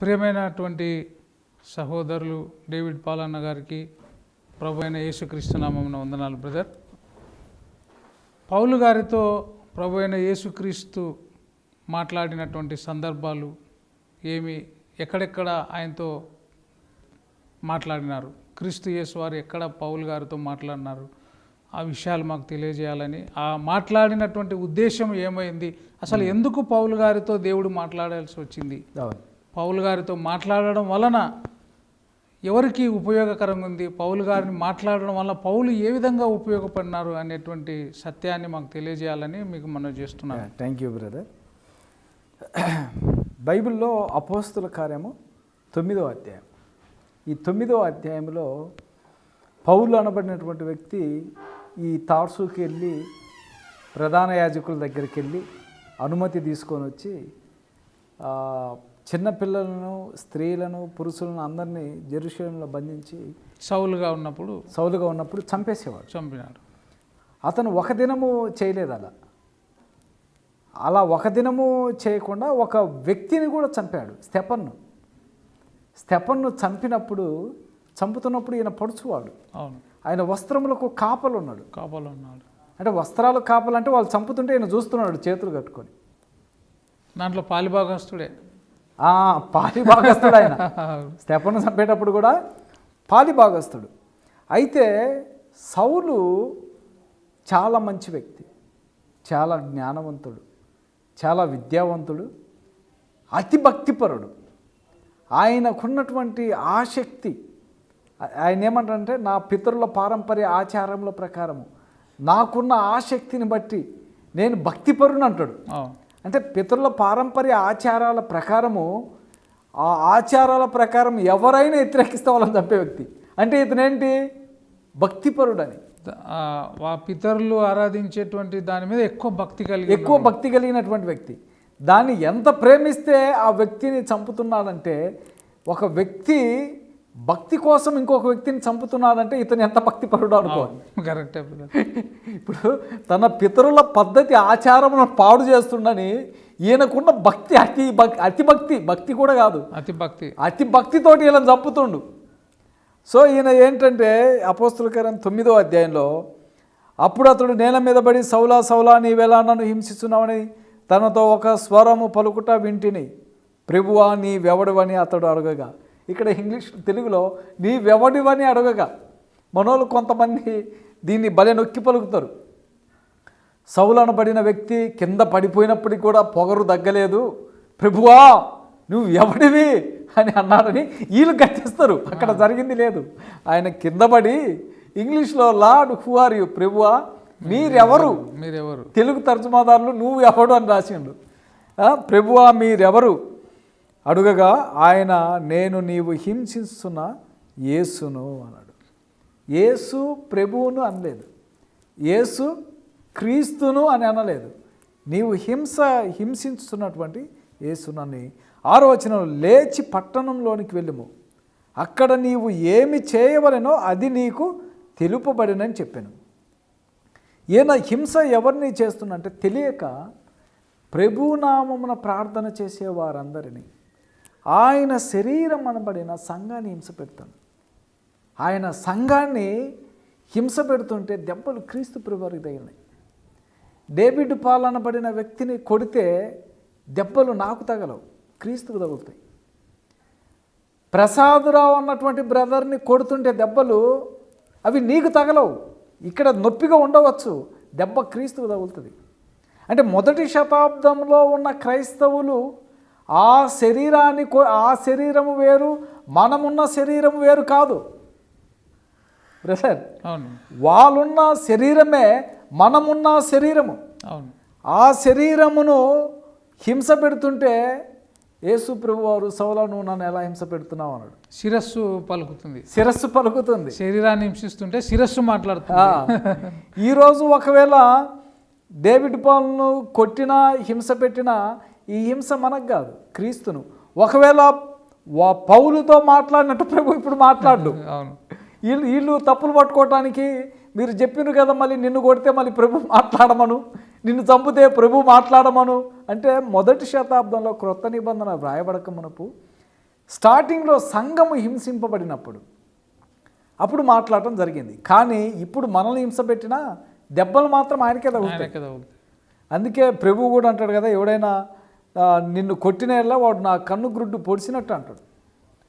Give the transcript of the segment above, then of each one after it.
ప్రియమైనటువంటి సహోదరులు డేవిడ్ పాలన్న గారికి ప్రభు అయిన యేసుక్రీస్తు నామమున వందనాలు బ్రదర్. పౌలు గారితో ప్రభు అయిన యేసుక్రీస్తు మాట్లాడినటువంటి సందర్భాలు ఏమి ఎక్కడెక్కడ ఆయనతో మాట్లాడినారు? క్రీస్తు యేసు వారు ఎక్కడ పౌలు గారితో మాట్లాడినారు? ఆ విషయాలు మాకు తెలియజేయాలని ఆ మాట్లాడినటువంటి ఉద్దేశం ఏమైంది? అసలు ఎందుకు పౌలు గారితో దేవుడు మాట్లాడాల్సి వచ్చింది? పౌలు గారితో మాట్లాడడం వలన ఎవరికి ఉపయోగకరంగా ఉంది? పౌలు గారిని మాట్లాడడం వల్ల పౌలు ఏ విధంగా ఉపయోగపడినారు అనేటువంటి సత్యాన్ని మాకు తెలియజేయాలని మీకు మనం చేస్తున్నాను. థ్యాంక్ యూ బ్రదర్ బైబిల్లో అపోస్తుల కార్యము తొమ్మిదో అధ్యాయం. ఈ తొమ్మిదో అధ్యాయంలో పౌలు అనబడినటువంటి వ్యక్తి ఈ తార్సుకి వెళ్ళి ప్రధాన యాజకుల దగ్గరికి వెళ్ళి అనుమతి తీసుకొని వచ్చి ఆ, చిన్న పిల్లలను స్త్రీలను పురుషులను అందరినీ జెరూసలేంలో బంధించి సౌలుగా ఉన్నప్పుడు సౌలుగా ఉన్నప్పుడు చంపేసేవాడు. చంపినాడు. అతను ఒక దినము చేయలేదు అలా. అలా ఒక దినము చేయకుండా ఒక వ్యక్తిని కూడా చంపాడు స్టెపన్ను స్టెపన్ను చంపినప్పుడు చంపుతున్నప్పుడు ఈయన పడుచువాడు. అవును. ఆయన వస్త్రములకు కాపలు ఉన్నాడు కాపలు ఉన్నాడు అంటే వస్త్రాలు కాపలు అంటే వాళ్ళు చంపుతుంటే ఈయన చూస్తున్నాడు చేతులు కట్టుకొని. దాంట్లో పాలిభాగస్తుడే పాలి భాగస్థుడు ఆయన. స్టెపన్ను చంపేటప్పుడు కూడా పాలి భాగస్థుడు. అయితే సౌలు చాలా మంచి వ్యక్తి. చాలా జ్ఞానవంతుడు. చాలా విద్యావంతుడు. అతి భక్తిపరుడు. ఆయనకున్నటువంటి ఆసక్తి ఆయన ఏమంటారంటే నా పితరుల పారంపర్య ఆచారముల ప్రకారము నాకున్న ఆసక్తిని బట్టి నేను భక్తిపరుని అంటాడు. అంటే పితరుల పారంపర్య ఆచారాల ప్రకారము ఆ ఆచారాల ప్రకారం ఎవరైనా వ్యతిరేకిస్తే వాళ్ళని చంపే వ్యక్తి. అంటే ఇతనేంటి? భక్తిపరుడని. ఆ, పితరులు ఆరాధించేటువంటి దాని మీద ఎక్కువ భక్తి కలిగి ఎక్కువ భక్తి కలిగినటువంటి వ్యక్తి. దాన్ని ఎంత ప్రేమిస్తే ఆ వ్యక్తిని చంపుతున్నాడంటే ఒక వ్యక్తి భక్తి కోసం ఇంకొక వ్యక్తిని చంపుతున్నాడంటే ఇతను ఎంత భక్తిపరుడు అనుకోవాలి కరెక్టే బ్రదర్. ఇప్పుడు తన పితరుల పద్ధతి ఆచారమును పాడు చేస్తుండని ఈయనకున్న భక్తి అతి భక్ అతి భక్తి భక్తి కూడా కాదు. అతి భక్తి. అతి భక్తితోటి ఈయన చంపుతుండు. సో ఈయన ఏంటంటే అపోస్తులకరం తొమ్మిదో అధ్యాయంలో అప్పుడు అతడు నేల మీద పడి సౌలా సౌలా నీవెలా నన్ను హింసిస్తున్నావని తనతో ఒక స్వరము పలుకుట వింటిని. ప్రభువా నీ వెవడివని అతడు అడగగా. ఇక్కడ ఇంగ్లీష్ తెలుగులో నీ వెవడివని అడగగా మనోళ్ళు కొంతమంది దీన్ని భలే నొక్కి పలుకుతారు. సౌలను పడిన వ్యక్తి కింద పడిపోయినప్పటికీ కూడా పొగరు తగ్గలేదు. ప్రభువా నువ్వు ఎవడివి అని అన్నారని వీళ్ళు గట్టిస్తారు అక్కడ జరిగింది లేదు. ఆయన కింద పడి ఇంగ్లీష్లో లార్డ్ హూ ఆర్ యు? ప్రభువా మీరెవరు? మీరెవరు? తెలుగు తర్జుమాదారులు నువ్వు ఎవడు అని రాసిండు. ప్రభువా మీరెవరు? అడుగగా ఆయన నేను నీవు హింసిస్తున్న యేసును అన్నాడు. యేసు ప్రభువును అనలేదు. యేసు క్రీస్తును అని అనలేదు. నీవు హింస హింసిస్తున్నటువంటి యేసునని ఆరో లేచి పట్టణంలోనికి వెళ్ళము. అక్కడ నీవు ఏమి చేయవలెనో అది నీకు తెలుపబడినని చెప్పాను. ఈయన హింస ఎవరిని చేస్తున్నంటే తెలియక ప్రభునామమున ప్రార్థన చేసే వారందరినీ ఆయన శరీరం అనబడిన సంఘాన్ని హింస పెడతాడు ఆయన సంఘాన్ని హింస పెడుతుంటే దెబ్బలు క్రీస్తు ప్రభువారికి తగిలినాయి. డేవిడ్ పాల్ అనబడిన వ్యక్తిని కొడితే దెబ్బలు నాకు తగలవు క్రీస్తుకు తగులుతాయి. ప్రసాదురావు అన్నటువంటి బ్రదర్ని కొడుతుంటే దెబ్బలు అవి నీకు తగలవు ఇక్కడ నొప్పిగా ఉండవచ్చు దెబ్బ క్రీస్తుకు తగులుతుంది. అంటే మొదటి శతాబ్దంలో ఉన్న క్రైస్తవులు ఆ శరీరాన్ని ఆ శరీరము వేరు మనమున్న శరీరం వేరు కాదు. బ్రదర్ అవును. వాళ్ళున్న శరీరమే మనమున్న శరీరము. అవును. ఆ శరీరమును హింస పెడుతుంటే యేసు ప్రభు వారు సౌలా నువ్వు నన్ను ఎలా హింస పెడుతున్నావు? అన్నాడు. శిరస్సు పలుకుతుంది. శిరస్సు పలుకుతుంది. శరీరాన్ని హింసిస్తుంటే శిరస్సు మాట్లాడుతుంది. ఆ, ఈరోజు ఒకవేళ డేవిడ్ పాల్ను కొట్టినా హింస పెట్టినా ఈ హింస మనకు కాదు క్రీస్తును. ఒకవేళ వా- పౌలుతో మాట్లాడినట్టు ప్రభు ఇప్పుడు మాట్లాడు. అవును. వీళ్ళు వీళ్ళు తప్పులు పట్టుకోవటానికి మీరు చెప్పిన కదా మళ్ళీ నిన్ను కొడితే మళ్ళీ ప్రభు మాట్లాడమను నిన్ను చంపితే ప్రభు మాట్లాడమను అంటే మొదటి శతాబ్దంలో క్రొత్త నిబంధన వ్రాయబడక మునుపు స్టార్టింగ్లో సంఘము హింసింపబడినప్పుడు అప్పుడు మాట్లాడటం జరిగింది. కానీ ఇప్పుడు మనల్ని హింస పెట్టినా దెబ్బలు మాత్రం ఆయనకే తగులుతాయి. అందుకే ప్రభువు కూడా అంటాడు కదా ఎవడైనా నిన్ను కొట్టిన ఎడల వాడు నా కన్ను గ్రుడ్డు పొడిచినట్టు అంటాడు.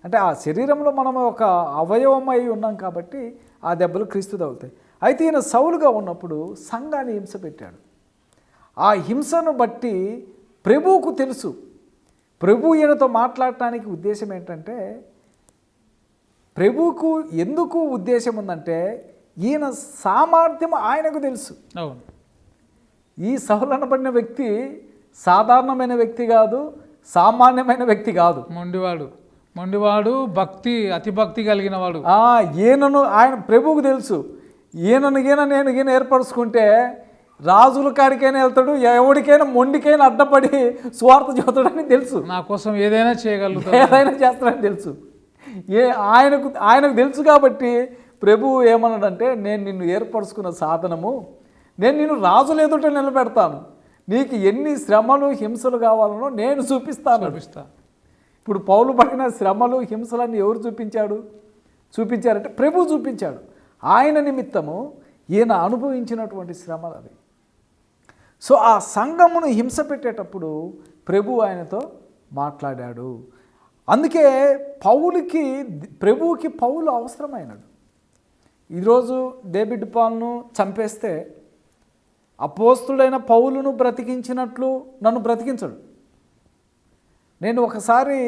అంటే ఆ శరీరంలో మనం ఒక అవయవం అయి ఉన్నాం కాబట్టి ఆ దెబ్బలు క్రీస్తు తగులుతాయి. అయితే ఈయన సౌలుగా ఉన్నప్పుడు సంఘాన్ని హింస పెట్టాడు. ఆ హింసను బట్టి ప్రభువుకు తెలుసు. ప్రభు ఈయనతో మాట్లాడటానికి ఉద్దేశం ఏంటంటే ప్రభువుకు ఎందుకు ఉద్దేశం ఉందంటే ఈయన సామర్థ్యం ఆయనకు తెలుసు. అవును. ఈ సౌలు అనబడిన వ్యక్తి సాధారణమైన వ్యక్తి కాదు సామాన్యమైన వ్యక్తి కాదు. మొండివాడు. మొండివాడు భక్తి అతి భక్తి కలిగిన వాడు ఈయనను ఆయన ప్రభువుకు తెలుసు. ఈయనను ఈయన నేను ఈయన ఏర్పరచుకుంటే రాజుల కాడికైనా వెళ్తాడు ఎవరికైనా మొండికైనా అడ్డపడి స్వార్థ చూతాడని తెలుసు. నా కోసం ఏదైనా చేయగలుగుతాడు. ఏదైనా చేస్తాడని తెలుసు. ఏ ఆయనకు ఆయనకు తెలుసు కాబట్టి ప్రభువు ఏమన్నాడంటే నేను నిన్ను ఏర్పరచుకున్న సాధనము నేను నిన్ను రాజుల ఎదుట నిలబెడతాను. నీకు ఎన్ని శ్రమలు హింసలు కావాలనో నేను చూపిస్తాను. చూపిస్తా. ఇప్పుడు పౌలు పడిన శ్రమలు హింసలన్నీ ఎవరు చూపించాడు? చూపించారంటే ప్రభు చూపించాడు. ఆయన నిమిత్తము ఈయన అనుభవించినటువంటి శ్రమలు అవి. సో ఆ సంఘమును హింస పెట్టేటప్పుడు ప్రభు ఆయనతో మాట్లాడాడు. అందుకే పౌలుకి ప్రభువుకి పౌలు అవసరమైనడు. ఈరోజు డేవిడ్ పాల్ను చంపేస్తే అపోస్తుడైన పౌలును బ్రతికించినట్లు నన్ను బ్రతికించడు. నేను ఒకసారి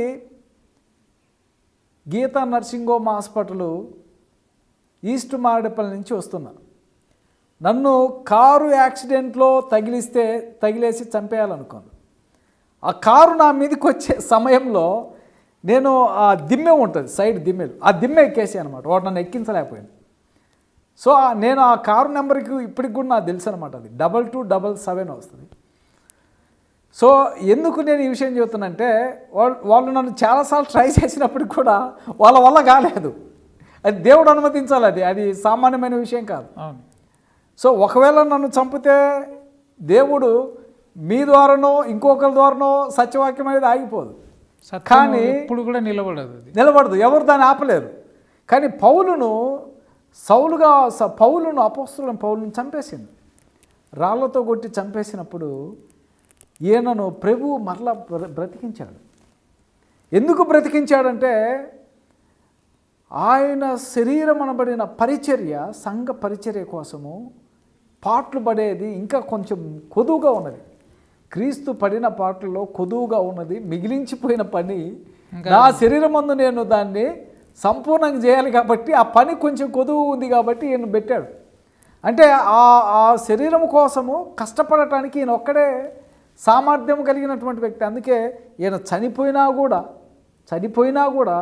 Geeta nursing home hospital east Marredpally నుంచి వస్తున్నా. నన్ను కారు యాక్సిడెంట్లో తగిలిస్తే తగిలేసి చంపేయాలనుకోను. ఆ కారు నా మీదకి వచ్చే సమయంలో నేను ఆ దిమ్మె ఉంటుంది సైడ్ దిమ్మెలు. ఆ దిమ్మె ఎక్కేసి అనమాట వాడు నన్ను ఎక్కించలేకపోయింది సో నేను ఆ కారు నెంబర్కి ఇప్పటికి కూడా నాకు తెలుసు అనమాట అది. డబల్ టూ డబల్ సెవెన్ వస్తుంది. సో ఎందుకు నేను ఈ విషయం చెబుతున్నానంటే వాళ్ళు వాళ్ళు నన్ను చాలాసార్లు ట్రై చేసినప్పటికి కూడా వాళ్ళ వల్ల కాలేదు. అది దేవుడు అనుమతించాలి అది. అది సామాన్యమైన విషయం కాదు. సో ఒకవేళ నన్ను చంపితే దేవుడు మీ ద్వారానో ఇంకొకరి ద్వారానో సత్యవాక్యం అనేది ఆగిపోదు. కానీ- ఎప్పుడు కూడా నిలబడదు నిలబడదు. ఎవరు దాన్ని ఆపలేరు. కానీ పౌలును సౌలుగా స- పౌలును అపోస్తులను పౌలును చంపేసింది. రాళ్ళతో కొట్టి చంపేసినప్పుడు ఈయనను ప్రభువు మరలా బ్ర- బ్రతికించాడు. ఎందుకు బ్రతికించాడంటే ఆయన శరీరం అనబడిన పరిచర్య సంఘ పరిచర్య కోసము పాటలు పడేది ఇంకా కొంచెం కొదువుగా ఉన్నది. క్రీస్తు పడిన పాటల్లో కొదువుగా ఉన్నది మిగిలించిపోయిన పని నా శరీరం మందు నేను దాన్ని సంపూర్ణంగా చేయాలి కాబట్టి ఆ పని కొంచెం కొదువు ఉంది కాబట్టి ఈయన పెట్టాడు. అంటే ఆ ఆ శరీరం కోసము కష్టపడటానికి ఈయన ఒక్కడే సామర్థ్యం కలిగినటువంటి వ్యక్తి. అందుకే ఈయన చనిపోయినా కూడా చనిపోయినా కూడా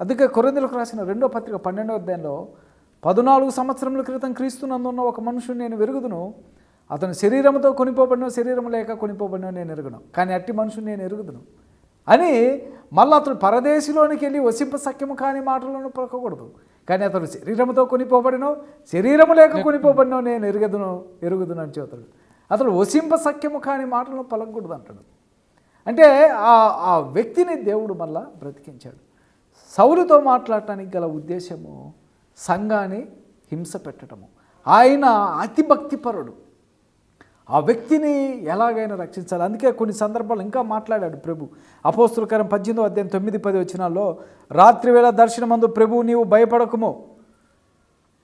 అందుకే కొరందులకు రాసిన రెండో పత్రిక పన్నెండో అధ్యాయంలో పద్నాలుగు సంవత్సరముల క్రితం క్రీస్తునందున్న ఒక మనుషుని నేను వెరుగుదును అతను శరీరంతో కొనిపోబడిన శరీరం లేక కొనిపోబడిన నేను ఎరుగును. కానీ అట్టి మనుషుని నేను ఎరుగుదును. అని మళ్ళీ అతడు పరదేశిలోనికి వెళ్ళి వసింప సఖ్యము కాని మాటలను పలకకూడదు. కానీ అతడు శరీరముతో కొనిపోబడినో శరీరము లేక కొనిపోబడినో నేను ఎరుగదును ఎరుగుదును అని చెబుతాడు. అతడు వసింప సఖ్యము కాని మాటలను పలకకూడదు అంటాడు అంటే ఆ ఆ వ్యక్తిని దేవుడు మళ్ళా బ్రతికించాడు. సౌలుతో మాట్లాడటానికి గల ఉద్దేశము సంఘాన్ని హింస పెట్టడము ఆయన అతి భక్తిపరుడు ఆ వ్యక్తిని ఎలాగైనా రక్షించాలి. అందుకే కొన్ని సందర్భాలు ఇంకా మాట్లాడాడు ప్రభు. అపోస్తులకరం పద్దెనిమిదో అధ్యాయం తొమ్మిది పది వచ్చినాల్లో రాత్రివేళ దర్శనమందు ప్రభు నీవు భయపడకుము.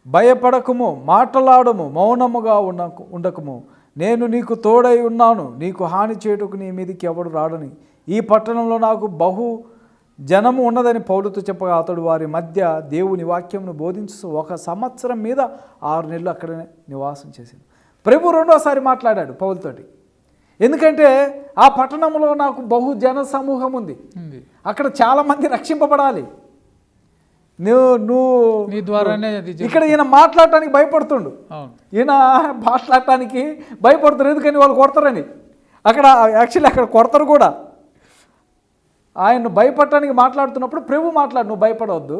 భయపడకుము మాటలాడము మౌనముగా ఉండకు ఉండకము. నేను నీకు తోడై ఉన్నాను. నీకు హాని చేయుటకు నీ మీదకి ఎవడు రాడని. ఈ పట్టణంలో నాకు బహు జనము ఉన్నదని పౌరుతో చెప్పగా అతడు వారి మధ్య దేవుని వాక్యంను బోధించు. ఒక సంవత్సరం మీద ఆరు నెలలు అక్కడనే నివాసం చేసింది. ప్రభు రెండోసారి మాట్లాడాడు పౌలతోటి. ఎందుకంటే ఆ పట్టణంలో నాకు బహు జన సమూహం ఉంది. అక్కడ చాలామంది రక్షింపబడాలి. నువ్వు నువ్వు నీ ద్వారానే. ఇక్కడ ఈయన మాట్లాడటానికి భయపడుతుండు. ఈయన మాట్లాడటానికి భయపడుతారు ఎందుకని వాళ్ళు కొడతారని. అక్కడ యాక్చువల్లీ అక్కడ కొడతారు కూడా. ఆయన భయపడటానికి మాట్లాడుతున్నప్పుడు ప్రభు మాట్లాడు నువ్వు భయపడవద్దు.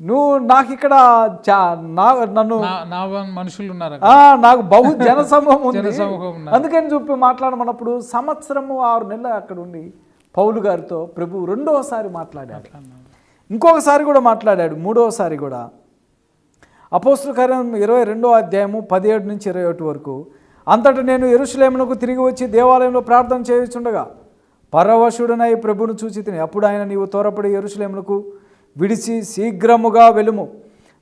నువ్వు నాకు ఇక్కడ నన్ను మనుషులు ఉన్నారు ఆ, నాకు బహు జనసమూహం ఉంది. అందుకని చెప్పి మాట్లాడమన్నప్పుడు సంవత్సరము ఆరు నెలలు అక్కడ ఉండి పౌలు గారితో ప్రభు రెండవసారి మాట్లాడాడు. ఇంకొకసారి కూడా మాట్లాడాడు మూడవసారి కూడా అపోస్తుల కార్యం ఇరవై రెండో అధ్యాయము పదిహేడు నుంచి ఇరవై ఒకటి వరకు అంతటా నేను ఎరుషులేమునకు తిరిగి వచ్చి దేవాలయంలో ప్రార్థన చేయుచుండగా పరవశుడనై ప్రభును చూచి తిని అప్పుడు ఆయన నీవు త్వరపడి ఎరుషులేమునకు విడిచి శీఘ్రముగా వెలుము.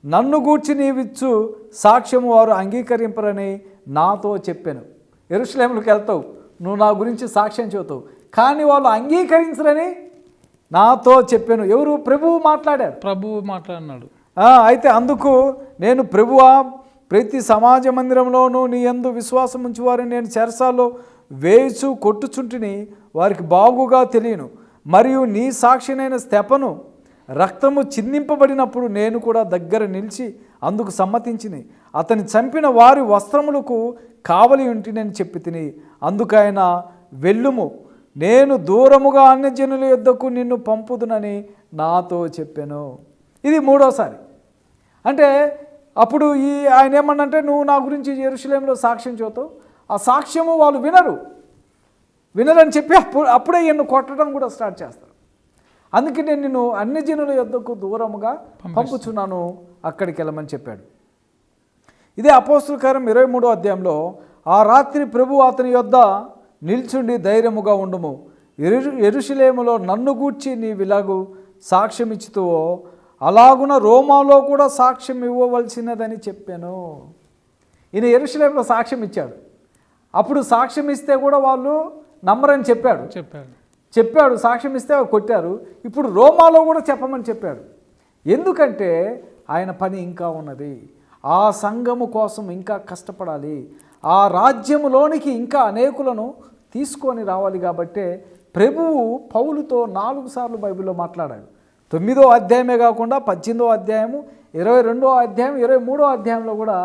నన్ను గూర్చి నీవిచ్చు సాక్ష్యము వారు అంగీకరింపరని నాతో చెప్పాను. ఎరుషులేములకు వెళ్తావు. నువ్వు నా గురించి సాక్ష్యం చెబుతావు. కానీ వాళ్ళు అంగీకరించరని నాతో చెప్పాను. ఎవరు? ప్రభువు మాట్లాడారు ప్రభువు మాట్లాడినాడు. అయితే అందుకు నేను ప్రభువా ప్రతి సమాజ మందిరంలోనూ నీ యందు విశ్వాసం ఉంచి వారిని నేను చెరసాల్లో వేయిచు కొట్టుచుంటిని వారికి బాగుగా తెలియను. మరియు నీ సాక్షినైన స్తెపను రక్తము చిందింపబడినప్పుడు నేను కూడా దగ్గర నిలిచి అందుకు సమ్మతించిని. అతని చంపిన వారి వస్త్రములకు కావలి ఉంటినని చెప్పి తిని అందుకైన వెళ్ళుము. నేను దూరముగా అన్యజనుల యుద్ధకు నిన్ను పంపుదునని నాతో చెప్పాను. ఇది మూడోసారి. అంటే అప్పుడు ఈ ఆయన ఏమన్నంటే నువ్వు నా గురించి ఎరుశలేంలో సాక్ష్యం చూతావు. ఆ సాక్ష్యము వాళ్ళు వినరు. వినరని చెప్పి అప్పుడు అప్పుడే ఈయన్ను కొట్టడం కూడా స్టార్ట్ చేస్తారు. అందుకే నేను నిన్ను అన్ని జనుల యొద్దకు దూరముగా పంపుచున్నాను. అక్కడికి వెళ్ళమని చెప్పాడు. ఇదే అపోస్తులకారం ఇరవై మూడో అధ్యాయంలో ఆ రాత్రి ప్రభు అతని యొద్ద నిల్చుండి ధైర్యముగా ఉండుము. ఎరు ఎరుషులేములో నన్ను గూర్చి నీవిలాగు సాక్ష్యం ఇచ్చుతువో అలాగున రోమాలో కూడా సాక్ష్యం ఇవ్వవలసినదని చెప్పాను. ఈయన ఎరుషులేములో సాక్ష్యం ఇచ్చాడు. అప్పుడు సాక్ష్యం ఇస్తే కూడా వాళ్ళు నమ్మరని చెప్పాడు. చెప్పాడు. చెప్పాడు సాక్ష్యం ఇస్తే కొట్టారు. ఇప్పుడు రోమాలో కూడా చెప్పమని చెప్పాడు. ఎందుకంటే ఆయన పని ఇంకా ఉన్నది. ఆ సంఘము కోసం ఇంకా కష్టపడాలి. ఆ రాజ్యములోనికి ఇంకా అనేకులను తీసుకొని రావాలి కాబట్టే ప్రభువు పౌలుతో నాలుగు సార్లు బైబిల్లో మాట్లాడాడు. తొమ్మిదో అధ్యాయమే కాకుండా పద్దెనిమిదో అధ్యాయము ఇరవై రెండో అధ్యాయం ఇరవై మూడో అధ్యాయంలో కూడా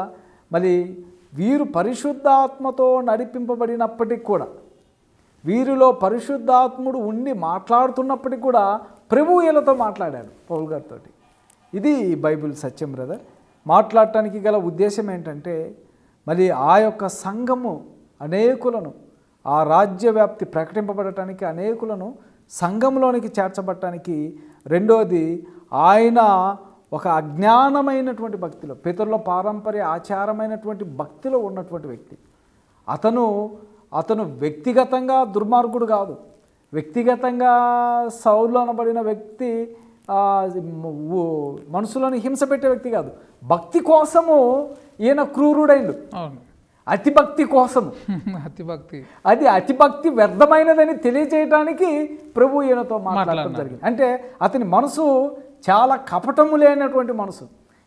మళ్ళీ వీరు పరిశుద్ధాత్మతో నడిపింపబడినప్పటికి కూడా వీరిలో పరిశుద్ధాత్ముడు ఉండి మాట్లాడుతున్నప్పటికీ కూడా ప్రభు వీళ్ళతో మాట్లాడాడు పౌల్ గారితో ఇది బైబిల్ సత్యం బ్రదర్. మాట్లాడటానికి గల ఉద్దేశం ఏంటంటే మరి ఆ యొక్క సంఘము అనేకులను ఆ రాజ్యవ్యాప్తి ప్రకటింపబడటానికి అనేకులను సంఘంలోనికి చేర్చబడటానికి రెండోది ఆయన ఒక అజ్ఞానమైనటువంటి భక్తిలో పితరుల పారంపర్య ఆచారమైనటువంటి భక్తిలో ఉన్నటువంటి వ్యక్తి. అతను అతను వ్యక్తిగతంగా దుర్మార్గుడు కాదు. వ్యక్తిగతంగా సౌలు అనబడిన వ్యక్తి మనుషులను హింస పెట్టే వ్యక్తి కాదు. భక్తి కోసము ఈయన క్రూరుడైండు. అతి భక్తి కోసము. అతి భక్తి. అది అతి భక్తి వ్యర్థమైనదని తెలియజేయడానికి ప్రభు ఈయనతో మాట్లాడటం మాట్లాడినాడు. జరిగింది. అంటే అతని మనసు చాలా కపటము లేనటువంటి మనసు.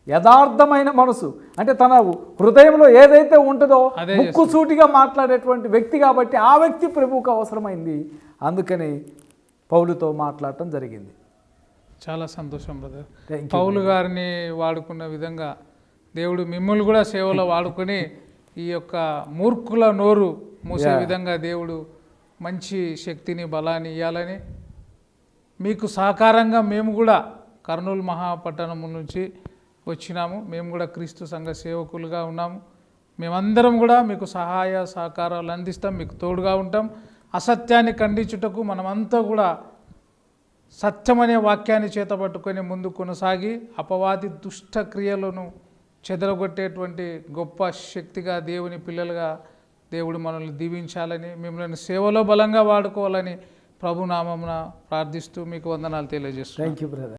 యథార్థమైన మనసు. అంటే తన హృదయంలో ఏదైతే ఉంటుందో అదే ముక్కు సూటిగా మాట్లాడేటువంటి వ్యక్తి కాబట్టి ఆ వ్యక్తి ప్రభువుకు అవసరమైంది. అందుకని పౌలుతో మాట్లాడటం జరిగింది. చాలా సంతోషం బ్రదర్. పౌలు గారిని వాడుకున్న విధంగా దేవుడు మిమ్మల్ని కూడా సేవలో వాడుకొని ఈ యొక్క మూర్ఖుల నోరు మూసే. విధంగా దేవుడు మంచి శక్తిని బలాన్ని ఇవ్వాలని మీకు సహకారంగా మేము కూడా కర్నూలు మహాపట్టణం నుంచి వచ్చినాము. మేము కూడా క్రీస్తు సంఘ సేవకులుగా ఉన్నాము. మేమందరం కూడా మీకు సహాయ సహకారాలు అందిస్తాం. మీకు తోడుగా ఉంటాం. అసత్యాన్ని ఖండించుటకు మనమంతా కూడా సత్యమనే వాక్యాన్ని చేతపట్టుకొని ముందు కొనసాగి అపవాది దుష్ట క్రియలను చెదరగొట్టేటువంటి గొప్ప శక్తిగా దేవుని పిల్లలుగా దేవుడు మనల్ని దీవించాలని మిమ్మల్ని సేవలో బలంగా వాడుకోవాలని ప్రభునామమున ప్రార్థిస్తూ మీకు వందనాలు తెలియజేస్తాను థ్యాంక్ యూ బ్రదర్